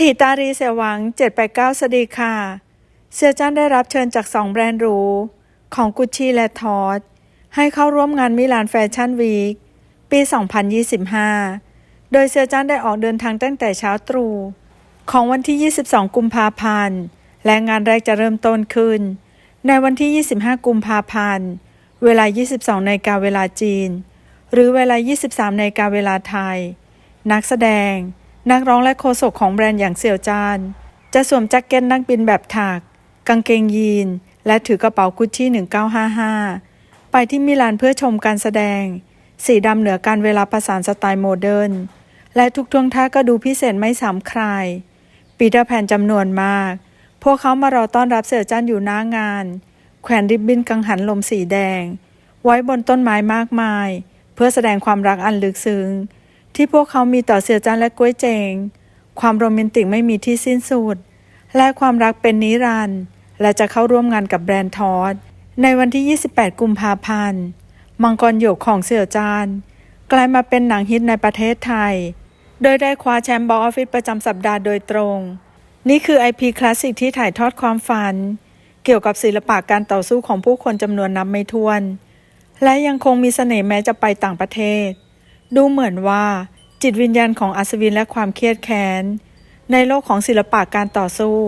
ถีตารีเสียหวัง 789 สวัสดีค่ะ เซียจันได้รับเชิญจากสองแบรนด์หรู ของกุชชี่และทอดให้เข้าร่วมงานมิลานแฟชั่นวีคปี 2025 โดยเซียจันได้ออกเดินทางตั้งแต่เช้าตรู่ของวันที่ 22 กุมภาพันธ์ และงานแรกจะเริ่มต้นขึ้น ในวันที่ 25 กุมภาพันธ์ เวลา 22นาฬิกาเวลาจีน หรือเวลา 23นาฬิกาเวลาไทย นักแสดง นักร้องและโฆษกของแบรนด์อย่างเสี่ยวจาน จะสวมแจ็คเก็ตนักบินแบบถักกางเกงยีน และถือกระเป๋ากุชชี่ 1955 ไปที่มิลานเพื่อชมการแสดง สีดำเหนือการเวลาประสานสไตล์โมเดิร์น และทุกท่วงท่าก็ดูพิเศษไม่ซ้ำใครปีเตอร์แพนจำนวนมาก พวกเขามารอต้อนรับเสี่ยวจันอยู่หน้างาน แขวนริบบิ้นกังหันลมสีแดง ไว้บนต้นไม้มากมาย เพื่อแสดงความรักอันลึกซึ้ง ที่พวกเขามีต่อเสี่ยจันและก้วยเจง ความโรแมนติกไม่มีที่สิ้นสุด และความรักเป็นนิรันดร์และจะเข้าร่วมงานกับแบรนด์ทอดในวันที่ 28 กุมภาพันธ์ มังกรหยกของเสี่ยจานกลายมาเป็นหนังฮิตในประเทศไทย โดยได้คว้าแชมป์บ็อกออฟฟิศประจำสัปดาห์โดยตรง นี่คือ IP คลาสสิกที่ถ่ายทอดความฝัน เกี่ยวกับศิลปะการต่อสู้ของผู้คนจำนวนนับไม่ถ้วน และยังคงมีเสน่ห์แม้จะไปต่างประเทศ ดูเหมือนว่าจิตวิญญาณของอัศวินและความเครียดแค้น ในโลกของศิลปะการต่อสู้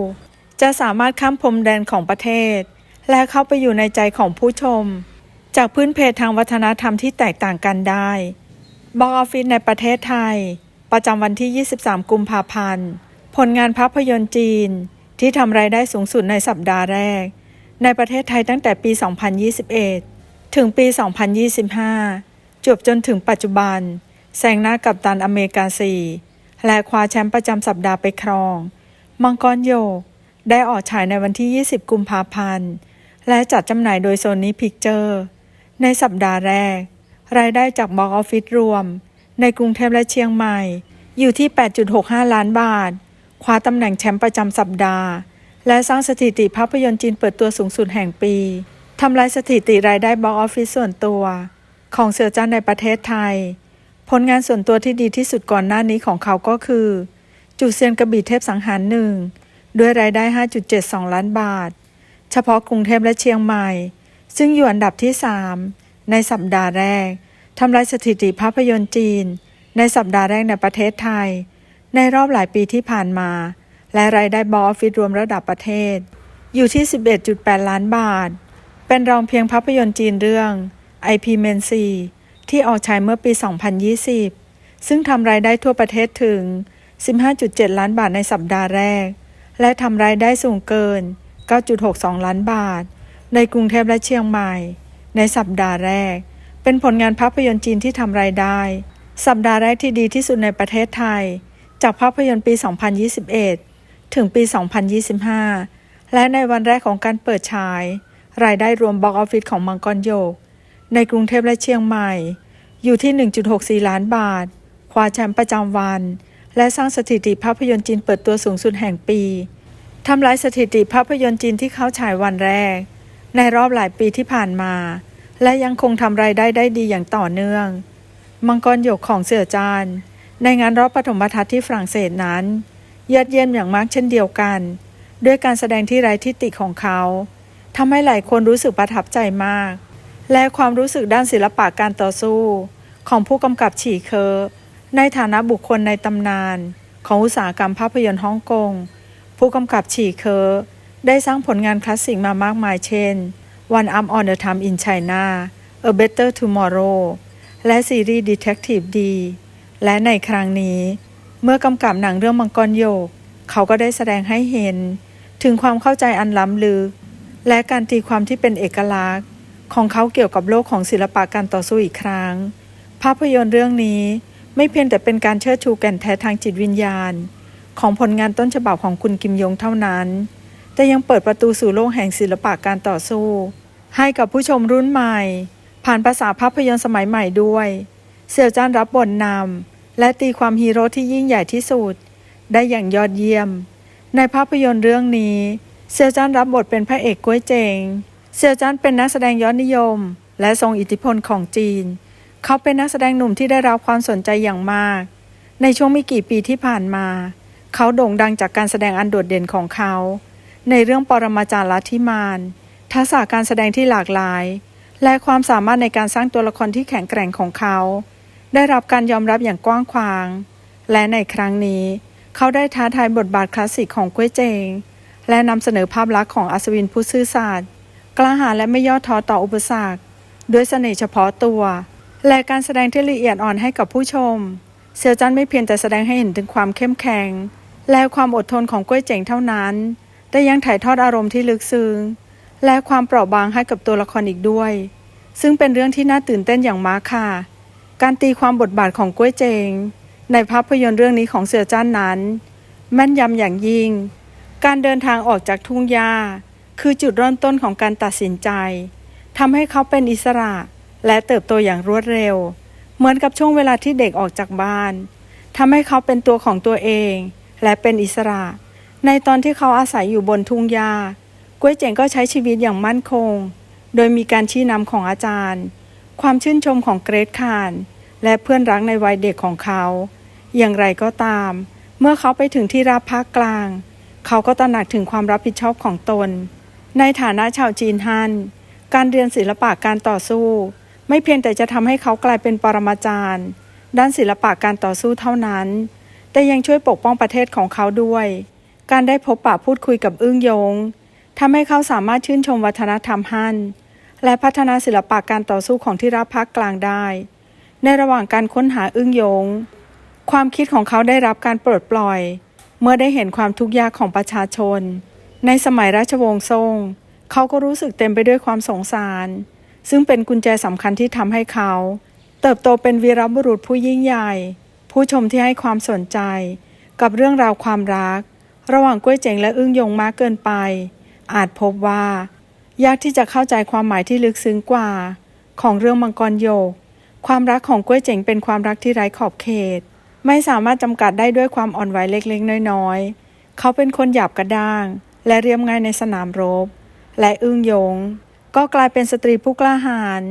จะสามารถข้ามพรมแดนของประเทศ และเข้าไปอยู่ในใจของผู้ชม จากพื้นเพทางวัฒนธรรมที่แตกต่างกันได้บอกออฟฟิศในประเทศไทย ประจำวันที่ 23 กุมภาพันธ์ ผลงานภาพยนตร์จีน ที่ทำรายได้สูงสุดในสัปดาห์แรก ในประเทศไทยตั้งแต่ปี 2021 ถึงปี 2025 จบจนถึงปัจจุบัน แซงหน้ากับตันอเมริกาซีและคว้าแชมป์ประจำสัปดาห์ไปครอง มังกรโยก ได้ออกฉายในวันที่ 20 กุมภาพันธ์ และจัดจำหน่ายโดยโซนี่พิกเจอร์ ในสัปดาห์แรก รายได้จากบ็อกออฟฟิศรวม ในกรุงเทพและเชียงใหม่ อยู่ที่ 8.65 ล้านบาท คว้าตำแหน่งแชมป์ประจำสัปดาห์ และสร้างสถิติภาพยนตร์จีนเปิดตัวสูงสุดแห่งปีทำลายสถิติรายได้บ็อกออฟฟิศส่วนตัว ของเสือจ้านในประเทศไทย ผลงานส่วนตัวที่ดีที่สุดก่อนหน้านี้ของเขาก็คือจุดเซียนกระบี่เทพสังหารหนึ่งด้วยรายได้ 5.72 ล้านบาท เฉพาะกรุงเทพและเชียงใหม่ ซึ่งอยู่อันดับที่ 3 ในสัปดาห์แรกทำลายสถิติภาพยนตร์จีน ในสัปดาห์แรกในประเทศไทย ในรอบหลายปีที่ผ่านมา และรายได้บออฟฟิศรวมระดับประเทศ อยู่ที่ 11.8 ล้านบาท เป็นรองเพียงภาพยนตร์จีนเรื่อง IP m e n c ที่ออกฉายเมื่อปี 2020 ซึ่งทำรายได้ทั่วประเทศถึง 15.7 ล้านบาทในสัปดาห์แรก และทำรายได้สูงเกิน 9.62 ล้านบาท ในกรุงเทพและเชียงใหม่ ในสัปดาห์แรก เป็นผลงานภาพยนตร์จีนที่ทำรายได้ สัปดาห์แรกที่ดีที่สุดในประเทศไทย จากภาพยนตร์ปี 2021 ถึงปี 2025 และในวันแรกของการเปิดฉาย รายได้รวมบ็อกออฟฟิศของมังกรโยก ในกรุงเทพและเชียงใหม่ อยู่ที่ 1.64 ล้านบาท คว้าแชมป์ประจำวัน และสร้างสถิติภาพยนตร์จีนเปิดตัวสูงสุดแห่งปี ทำลายสถิติภาพยนตร์จีนที่เข้าฉายวันแรก ในรอบหลายปีที่ผ่านมา และยังคงทำรายได้ได้ดีอย่างต่อเนื่อง มังกรหยกของเสือจานในงานรอบปฐมทัศน์ที่ฝรั่งเศสนั้นยอดเยี่ยมอย่างมากเช่นเดียวกัน ด้วยการแสดงที่ไร้ทิฏฐิของเขาทำให้หลายคนรู้สึกประทับใจมาก และความรู้สึกด้านศิลปะการต่อสู้ ของผู้กำกับฉีเคอในฐานะบุคคลในตำนาน ของอุตสาหกรรมภาพยนตร์ฮ่องกง ผู้กำกับฉีเคอได้สร้างผลงานคลาสสิกมามากมายเช่น One Arm on the Time in China A Better Tomorrow และซีรีส์ Detective D และในครั้งนี้ เมื่อกำกับหนังเรื่องมังกรโยก เขาก็ได้แสดงให้เห็น ถึงความเข้าใจอันล้ำลึก และการตีความที่เป็นเอกลักษณ์ ของเขาเกี่ยวกับโลกของศิลปะการต่อสู้อีกครั้ง ภาพยนตร์เรื่องนี้ไม่เพียงแต่เป็นการเชิดชูแก่นแท้ทางจิตวิญญาณ ของผลงานต้นฉบับของคุณกิมยงเท่านั้น แต่ยังเปิดประตูสู่โลกแห่งศิลปะการต่อสู้ ให้กับผู้ชมรุ่นใหม่ ผ่านภาษาภาพยนตร์สมัยใหม่ด้วย เสี่ยวจ้านรับบทนำและตีความฮีโร่ที่ยิ่งใหญ่ที่สุด ได้อย่างยอดเยี่ยม ในภาพยนตร์เรื่องนี้เซียวจ้านรับบทเป็นพระเอกกล้วยเจง เซียวจ้านเป็นนักแสดงยอดนิยม และทรงอิทธิพลของจีน เขาเป็นนักแสดงหนุ่มที่ได้รับความสนใจอย่างมาก ในช่วงไม่กี่ปีที่ผ่านมา เขาโด่งดังจากการแสดงอันโดดเด่นของเขา ในเรื่องปรมาจารย์ลัทธิมานทักษะการแสดงที่หลากหลาย และความสามารถในการสร้างตัวละครที่แข็งแกร่งของเขา ได้รับการยอมรับอย่างกว้างขวาง และในครั้งนี้ เขาได้ท้าทายบทบาทคลาสสิกของกุ้ยเจง และนำเสนอภาพลักษณ์ของอัศวินผู้ซื่อสัตย์ กล้าหาญและไม่ย่อท้อต่ออุปสรรค ด้วยเสน่ห์เฉพาะตัว และการแสดงที่ละเอียดอ่อนให้กับผู้ชม เซียวจันไม่เพียงแต่แสดงให้เห็นถึงความเข้มแข็ง และความอดทนของกุ้ยเจ๋งเท่านั้น แต่ยังถ่ายทอดอารมณ์ที่ลึกซึ้งและความเปราะบางให้กับตัวละครอีกด้วย ซึ่งเป็นเรื่องที่น่าตื่นเต้นอย่างมากค่ะ การตีความบทบาทของกุ้ยเจง ในภาพยนตร์เรื่องนี้ของเสี่ยวจ้านนั้น แม่นยำอย่างยิ่ง การเดินทางออกจากทุ่งหญ้า คือจุดเริ่มต้นของการตัดสินใจทำให้เขาเป็นอิสระและเติบโตอย่างรวดเร็ว เหมือนกับช่วงเวลาที่เด็กออกจากบ้านทำให้เขาเป็นตัวของตัวเอง และเป็นอิสระ ในตอนที่เขาอาศัยอยู่บนทุ่งหญ้ากุ้ยเจ๋งก็ใช้ชีวิตอย่างมั่นคง โดยมีการชี้นำของอาจารย์ ความชื่นชมของเกรทคาน และเพื่อนรักในวัยเด็กของเขา อย่างไรก็ตาม เมื่อเขาไปถึงที่ราบภาคกลาง เขาก็ตระหนักถึงความรับผิดชอบของตน ในฐานะชาวจีนฮั่นการเรียนศิลปะการต่อสู้ ไม่เพียงแต่จะทำให้เขากลายเป็นปรมาจารย์ ด้านศิลปะการต่อสู้เท่านั้น แต่ยังช่วยปกป้องประเทศของเขาด้วย การได้พบปะพูดคุยกับอึ้งยงทำให้เขาสามารถชื่นชมวัฒนธรรมฮั่นและพัฒนาศิลปะการต่อสู้ของที่ราบภาคกลางได้ ในระหว่างการค้นหาอึ้งยง ความคิดของเขาได้รับการปลดปล่อย เมื่อได้เห็นความทุกข์ยากของประชาชน ในสมัยราชวงศ์ซ่งเขาก็รู้สึกเต็มไปด้วยความสงสาร ซึ่งเป็นกุญแจสำคัญที่ทำให้เขา เติบโตเป็นวีรบุรุษผู้ยิ่งใหญ่ ผู้ชมที่ให้ความสนใจ กับเรื่องราวความรัก ระหว่างกุ้ยเจ๋งและอึ้งยงมากเกินไป อาจพบว่า ยากที่จะเข้าใจความหมายที่ลึกซึ้งกว่า ของเรื่องมังกรโยก ความรักของกุ้ยเจ๋งเป็นความรักที่ไร้ขอบเขต ไม่สามารถจำกัดได้ด้วยความอ่อนไหวเล็กๆ น้อยๆ เขาเป็นคนหยาบกระด้าง และเรียบง่ายในสนามรบ และอึ้งยง ก็กลายเป็นสตรีผู้กล้าหาญ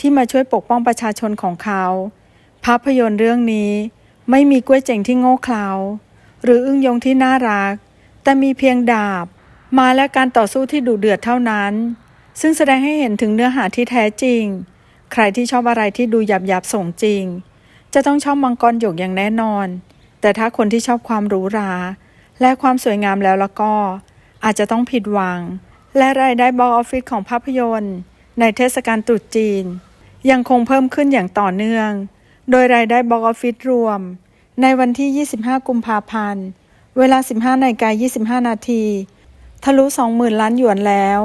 ที่มาช่วยปกป้องประชาชนของเขา ภาพยนตร์เรื่องนี้ไม่มีกุ้วยเจ๋งที่โง่เขลาหรืออึ้งยงที่น่ารัก แต่มีเพียงดาบ มาและการต่อสู้ที่ดุเดือดเท่านั้น ซึ่งแสดงให้เห็นถึงเนื้อหาที่แท้จริง ใครที่ชอบอะไรที่ดูหยาบหยาบส่งจริง จะต้องชอบมังกรหยกอย่างแน่นอน แต่ถ้าคนที่ชอบความหรูหรา และความสวยงามแล้วแล้วก็ อาจจะต้องผิดหวัง และรายได้บอออฟฟิศของภาพยนตร์ ในเทศกาลตรุษจีน ยังคงเพิ่มขึ้นอย่างต่อเนื่อง โดยรายได้บอออฟฟิศรวม ในวันที่ 25 กุมภาพันธ์ เวลา 15นาฬิกา25 นาที ทะลุ 20,000 ล้านหยวนแล้ว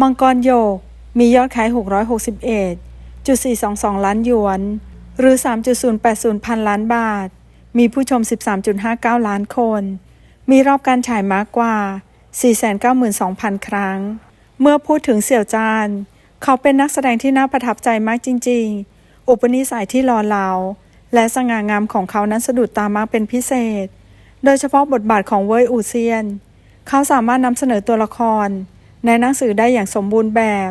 มังกรโยก มียอดขาย 661.422 ล้านหยวน หรือ 3.080 พันล้านบาท มีผู้ชม 13.59 ล้านคน มีรอบการฉายมากกว่า 492,000 ครั้ง เมื่อพูดถึงเสี่ยวจาน เขาเป็นนักแสดงที่น่าประทับใจมากจริง ๆ อุปนิสัยที่หล่อเหลาและสง่างามของเขานั้นสะดุดตามากเป็นพิเศษ โดยเฉพาะบทบาทของเว่ยอูเซียน เขาสามารถนำเสนอตัวละคร ในหนังสือได้อย่างสมบูรณ์แบบ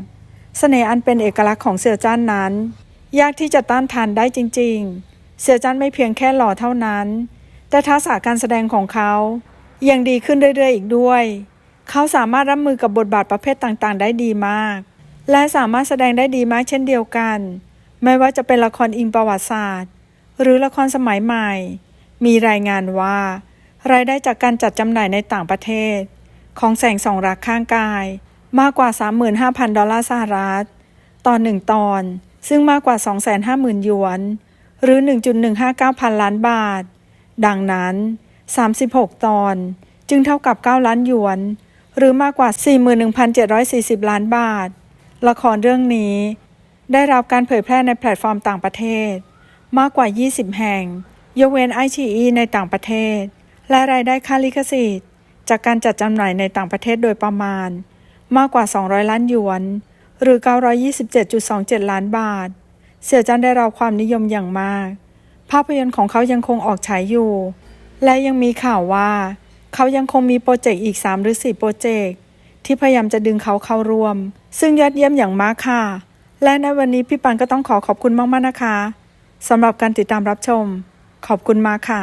เสน่ห์อันเป็นเอกลักษณ์ของเสี่ยวจ้านนั้น ยากที่จะต้านทานได้จริง ๆ เสี่ยวจ้านไม่เพียงแค่หล่อเท่านั้น แต่ทักษะการแสดงของเขายังดีขึ้นเรื่อยๆอีกด้วย เขาสามารถรับมือกับบทบาทประเภทต่างๆ ได้ดีมาก และสามารถแสดงได้ดีมากเช่นเดียวกัน ไม่ว่าจะเป็นละครอิงประวัติศาสตร์ หรือละครสมัยใหม่ มีรายงานว่า รายได้จากการจัดจำหน่ายในต่างประเทศ ของแสงสองรักข้างกาย มากกว่า 35,000 ดอลลาร์สหรัฐต่อหนึ่งตอน ซึ่งมากกว่า 250,000หยวน หรือ 1.159 พันล้านบาท ดังนั้น 36 ตอน จึงเท่ากับ 9 ล้านหยวน หรือมากกว่า 41,740 ล้านบาท ละครเรื่องนี้ ได้รับการเผยแพร่ในแพลตฟอร์มต่างประเทศ มากกว่า 20 แห่ง ยกเว้นไอชีในต่างประเทศ และรายได้ค่าลิขสิทธิ์ จากการจัดจำหน่ายในต่างประเทศโดยประมาณ มากกว่า 200 ล้านหยวน หรือ 927.27 ล้านบาท เสี่ยจันได้รับความนิยมอย่างมาก ภาพยนตร์ของเขายังคงออกฉายอยู่ และยังมีข่าวว่า เขายังคงมีโปรเจกต์อีก 3 หรือ 4 โปรเจกต์ที่พยายามจะดึงเขาเข้าร่วม ซึ่งยอดเยี่ยมอย่างมากค่ะ และในวันนี้พี่ปันก็ต้องขอขอบคุณมากๆนะคะสำหรับการติดตามรับชม ขอบคุณมากค่ะ